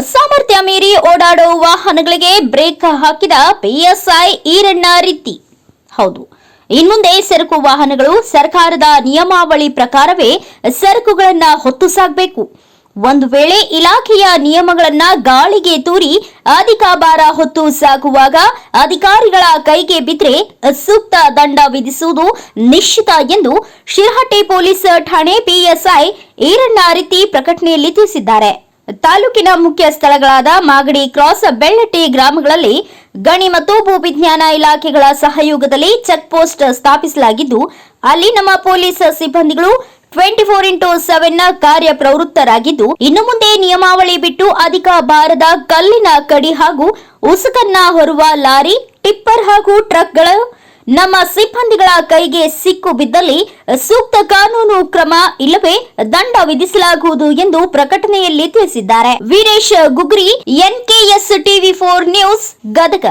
ಸಾಮರ್ಥ್ಯ ಮೀರಿ ಓಡಾಡೋ ವಾಹನಗಳಿಗೆ ಬ್ರೇಕ್ ಹಾಕಿದ ಪಿಎಸ್ಐ ಈರಣ್ಣ ರೀತಿ. ಹೌದು, ಇನ್ಮುಂದೆ ಸರಕು ವಾಹನಗಳು ಸರ್ಕಾರದ ನಿಯಮಾವಳಿ ಪ್ರಕಾರವೇ ಸರಕುಗಳನ್ನ ಹೊತ್ತು ಸಾಗಬೇಕು ಒಂದು ವೇಳೆ ಇಲಾಖೆಯ ನಿಯಮಗಳನ್ನ ಗಾಳಿಗೆ ತೂರಿ ಅಧಿಕ ಭಾರ ಹೊತ್ತು ಸಾಗುವಾಗ ಅಧಿಕಾರಿಗಳ ಕೈಗೆ ಬಿದ್ರೆ ಸೂಕ್ತ ದಂಡ ವಿಧಿಸುವುದು ನಿಶ್ಚಿತ ಎಂದು ಶಿರಹಟ್ಟಿ ಪೊಲೀಸ್ ಠಾಣೆ ಪಿಎಸ್ಐ ಈರಣ್ಣ ರೀತಿ ಪ್ರಕಟಣೆಯಲ್ಲಿ ತಿಳಿಸಿದ್ದಾರೆ. ತಾಲೂಕಿನ ಮುಖ್ಯ ಸ್ಥಳಗಳಾದ ಮಾಗಡಿ ಕ್ರಾಸ್ ಬೆಳ್ಳಟ್ಟಿ ಗ್ರಾಮಗಳಲ್ಲಿ ಗಣಿ ಮತ್ತು ಭೂವಿಜ್ಞಾನ ಇಲಾಖೆಗಳ ಸಹಯೋಗದಲ್ಲಿ ಚೆಕ್ ಪೋಸ್ಟ್ ಸ್ಥಾಪಿಸಲಾಗಿದ್ದು, ಅಲ್ಲಿ ನಮ್ಮ ಪೊಲೀಸ್ ಸಿಬ್ಬಂದಿಗಳು ಟ್ವೆಂಟಿ ಫೋರ್ ಇಂಟು ಸೆವೆನ್ನ ಕಾರ್ಯ ಪ್ರವೃತ್ತರಾಗಿದ್ದು ಇನ್ನು ಮುಂದೆ ನಿಯಮಾವಳಿ ಬಿಟ್ಟು ಅಧಿಕ ಭಾರದ ಕಲ್ಲಿನ ಕಡಿ ಹಾಗೂ ಉಸುಕನ್ನ ಹೊರುವ ಲಾರಿ, ಟಿಪ್ಪರ್ ಹಾಗೂ ಟ್ರಕ್ಗಳು ನಮ್ಮ ಸಿಬ್ಬಂದಿಗಳ ಕೈಗೆ ಸಿಕ್ಕು ಬಿದ್ದಲ್ಲಿ ಸೂಕ್ತ ಕಾನೂನು ಕ್ರಮ ಇಲ್ಲವೇ ದಂಡ ವಿಧಿಸಲಾಗುವುದು ಎಂದು ಪ್ರಕಟಣೆಯಲ್ಲಿ ತಿಳಿಸಿದ್ದಾರೆ. Veeresh Gugri, NKS TV four news, Gadag.